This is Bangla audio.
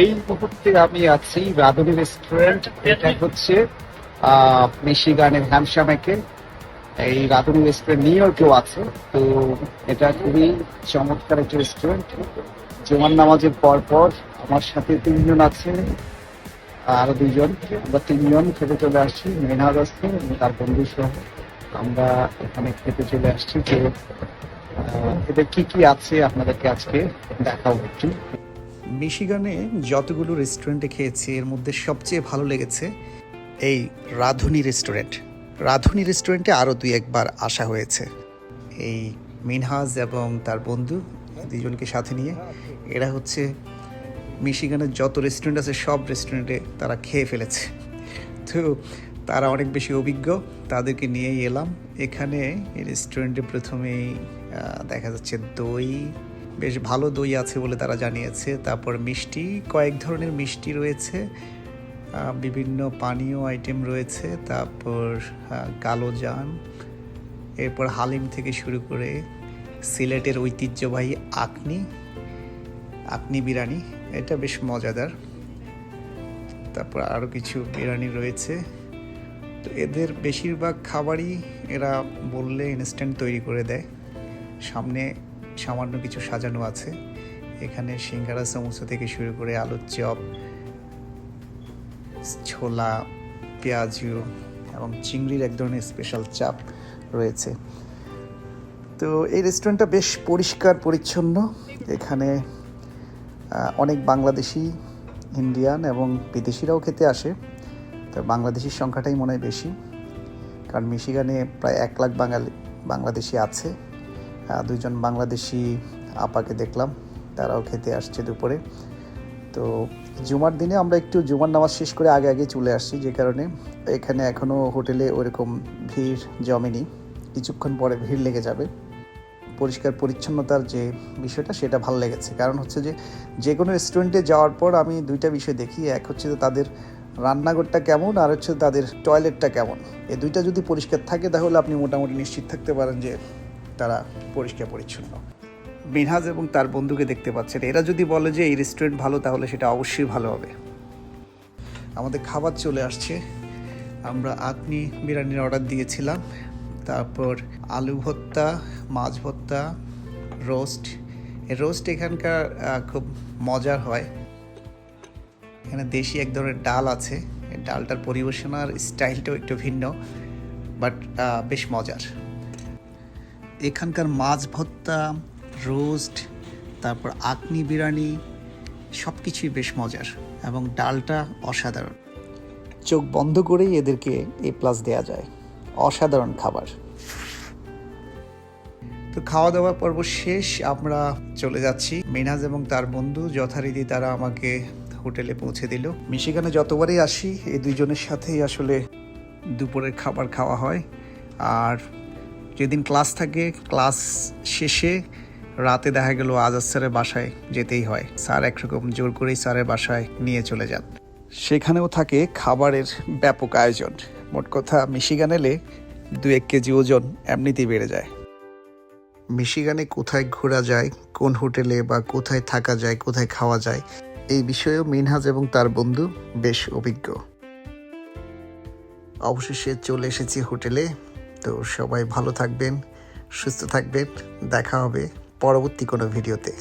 এই মুহূর্তে আমি আছি রাধুনী রেস্টুরেন্ট এটা হচ্ছে মিশিগানের হ্যামশামেকে। এই রাধুনী রেস্টুরেন্ট নিউ ইয়র্কেও আছে, তো এটা খুবই চমৎকার একটা রেস্টুরেন্ট জুমার নামাজের পর পর আমার সাথে তিনজন আছে আরও দুইজন আমরা তিনজন খেতে চলে আসছি মেনহাজ আসছে তার বন্ধু সহ। আমরা এখানে খেতে চলে আসছি যে এদের কি কি আছে আপনাদেরকে আজকে দেখাবো একটু। মিশিগানে যতগুলো রেস্টুরেন্টে খেয়েছি, এর মধ্যে সবচেয়ে ভালো লেগেছে এই রাধুনী রেস্টুরেন্ট। রাধুনী রেস্টুরেন্টে আরও দুই একবার আসা হয়েছে। এই মিনহাজ এবং তার বন্ধু দুজনকে সাথে নিয়ে, এরা হচ্ছে মিশিগানের যত রেস্টুরেন্ট আছে, সব রেস্টুরেন্টে তারা খেয়ে ফেলেছে। তো তারা অনেক বেশি অভিজ্ঞ, তাদেরকে নিয়েই এলাম। এখানে রেস্টুরেন্টে প্রথমেই দেখা যাচ্ছে দই বেশ ভালো দই আছে বলে তারা জানিয়েছে। তারপর মিষ্টি, কয়েক ধরনের মিষ্টি রয়েছে বিভিন্ন পানীয় আইটেম রয়েছে, তারপর কালো জান এরপর হালিম থেকে শুরু করে সিলেটের ঐতিহ্যবাহী আকনি আকনি বিরিয়ানি, এটা বেশ মজাদার। তারপর আরও কিছু বিরিয়ানি রয়েছে। তো এদের বেশিরভাগ খাবারই এরা বললে ইনস্ট্যান্ট তৈরি করে দেয়। সামনে সামান্য কিছু সাজানো আছে। এখানে সিঙ্গারা সমোসা থেকে শুরু করে আলুর চপ, ছোলা, পেঁয়াজু এবং চিংড়ির এক ধরনের স্পেশাল চাপ রয়েছে। তো এই রেস্টুরেন্টটা বেশ পরিষ্কার, পরিচ্ছন্ন। এখানে অনেক বাংলাদেশি ইন্ডিয়ান এবং বিদেশিরাও খেতে আসে। তো বাংলাদেশির সংখ্যাটাই মনে হয় বেশি। কারণ মিশিগানে প্রায় এক লাখ বাঙালি, বাংলাদেশি আছে। আহ, দুইজন বাংলাদেশি আপাকে দেখলাম তারাও খেতে আসছে দুপুরে। তো জুমার দিনে আমরা একটু জুমার নামাজ শেষ করে আগে আগে চলে আসছি যে কারণে এখানে এখনও হোটেলে ওরকম ভিড় জমেনি কিছুক্ষণ পরে ভিড় লেগে যাবে। পরিষ্কার পরিচ্ছন্নতার যে বিষয়টা সেটা ভালো লেগেছে। কারণ হচ্ছে যে যে কোনো রেস্টুরেন্টে যাওয়ার পর আমি দুইটা বিষয় দেখি এক হচ্ছে যে তাদের রান্নাঘরটা কেমন আর হচ্ছে তাদের টয়লেটটা কেমন। এই দুইটা যদি পরিষ্কার থাকে তাহলে আপনি মোটামুটি নিশ্চিত থাকতে পারেন যে তারা পরিষ্কার পরিচ্ছন্ন। মিনহাজ এবং তার বন্ধুকে দেখতে পাচ্ছেন। এরা যদি বলে যে এই রেস্টুরেন্ট ভালো, তাহলে সেটা অবশ্যই ভালো হবে। আমাদের খাবার চলে আসছে। আমরা আপনি বিরিয়ানির অর্ডার দিয়েছিলাম। তারপর আলু ভর্তা, মাছ ভর্তা রোস্ট রোস্ট এখানকার খুব মজার হয়। এখানে দেশি এক ধরনের ডাল আছে। ডালটার পরিবেশনার স্টাইলটাও একটু ভিন্ন বাট বেশ মজার। এখানকার মাছ ভর্তা রোস্ট, তারপর আকনি বিরিয়ানি সব কিছুই বেশ মজার এবং ডালটা অসাধারণ। চোখ বন্ধ করেই এদেরকে এ প্লাস দেওয়া যায়। অসাধারণ খাবার। তো খাওয়া দাওয়া পর্ব শেষ, আমরা চলে যাচ্ছি। মিনাজ এবং তার বন্ধু যথারীতি তারা আমাকে হোটেলে পৌঁছে দিল। মিশিগানে যতবারই আসি, এই দুইজনের সাথেই আসলে দুপুরের খাবার খাওয়া হয়। আর যেদিন ক্লাস থাকে, ক্লাস শেষে রাতে দেখা গেল আজাদ স্যারের বাসায় যেতেই হয়। স্যার একরকম জোর করেই স্যারের বাসায় নিয়ে চলে যান। সেখানেও থাকে খাবারের ব্যাপক আয়োজন। মোট কথা, মিশিগান এলে দু এক কেজি ওজন এমনিতেই বেড়ে যায়। মিশিগানে কোথায় ঘোরা যায়, কোন হোটেলে বা কোথায় থাকা যায়, কোথায় খাওয়া যায়, এই বিষয়েও মিনহাজ এবং তার বন্ধু বেশ অভিজ্ঞ। অবশেষে চলে এসেছি হোটেলে। তো সবাই ভালো থাকবেন সুস্থ থাকবেন। দেখা হবে পরবর্তী কোনো ভিডিওতে।